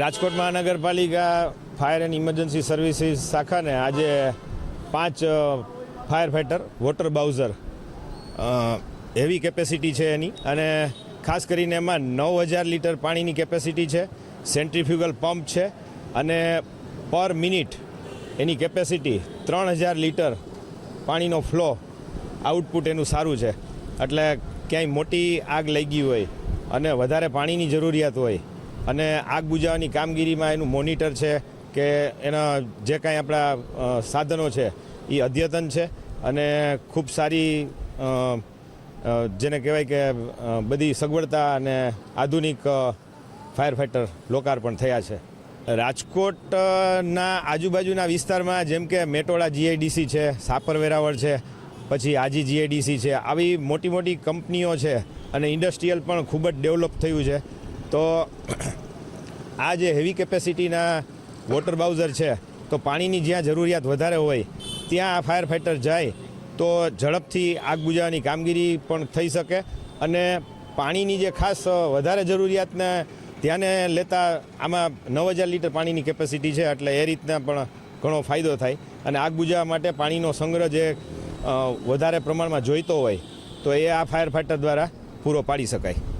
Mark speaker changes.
Speaker 1: રાજકોટ મહાનગરપાલિકા fire and emergency services શાખાને આજે પાંચ fire fighter, water bowser heavy capacity છે એની. અને ખાસ કરીને એમાં નવ હજાર લીટર પાણીની કેપેસિટી છે સેન્ટ્રીફ્યુગલ પંપ છે, અને પર મિનિટ એની કેપેસિટી ત્રણ હજાર લીટર પાણીનો ફ્લો આઉટપુટ એનું સારું છે. એટલે ક્યાંય મોટી આગ લાગી હોય અને વધારે પાણીની જરૂરિયાત હોય અને આગ બુજાવવાની કામગીરીમાં એનું મોનિટર છે કે એના જે કાંઈ આપણા સાધનો છે એ અદ્યતન છે. અને ખૂબ સારી જેને કહેવાય કે બધી સગવડતા અને આધુનિક ફાયર ફાઇટર લોકાર્પણ થયા છે. રાજકોટના આજુબાજુના વિસ્તારમાં જેમ કે મેટોડા જીઆઈડીસી છે, સાપર વેરાવળ છે, પછી આજી જીઆઈડીસી છે, આવી મોટી મોટી કંપનીઓ છે અને ઇન્ડસ્ટ્રીયલ પણ ખૂબ જ ડેવલપ થયું છે. તો આ જે હેવી કેપેસિટીના વોટર બાઉઝર છે, તો પાણીની જ્યાં જરૂરિયાત વધારે હોય, ત્યાં આ ફાયર ફાઇટર જાય, તો ઝડપથી આગ બુજાવવાની કામગીરી પણ થઈ શકે અને પાણીની જે ખાસ વધારે જરૂરિયાતને ધ્યાને લેતા આમાં નવ હજાર લીટર પાણીની કેપેસિટી છે, એટલે એ રીતના પણ ઘણો ફાયદો થાય. અને આગ બુજાવવા માટે પાણીનો સંગ્રહ જે વધારે પ્રમાણમાં જોઈતો હોય, તો એ આ ફાયર ફાઇટર દ્વારા પૂરો પાડી શકાય.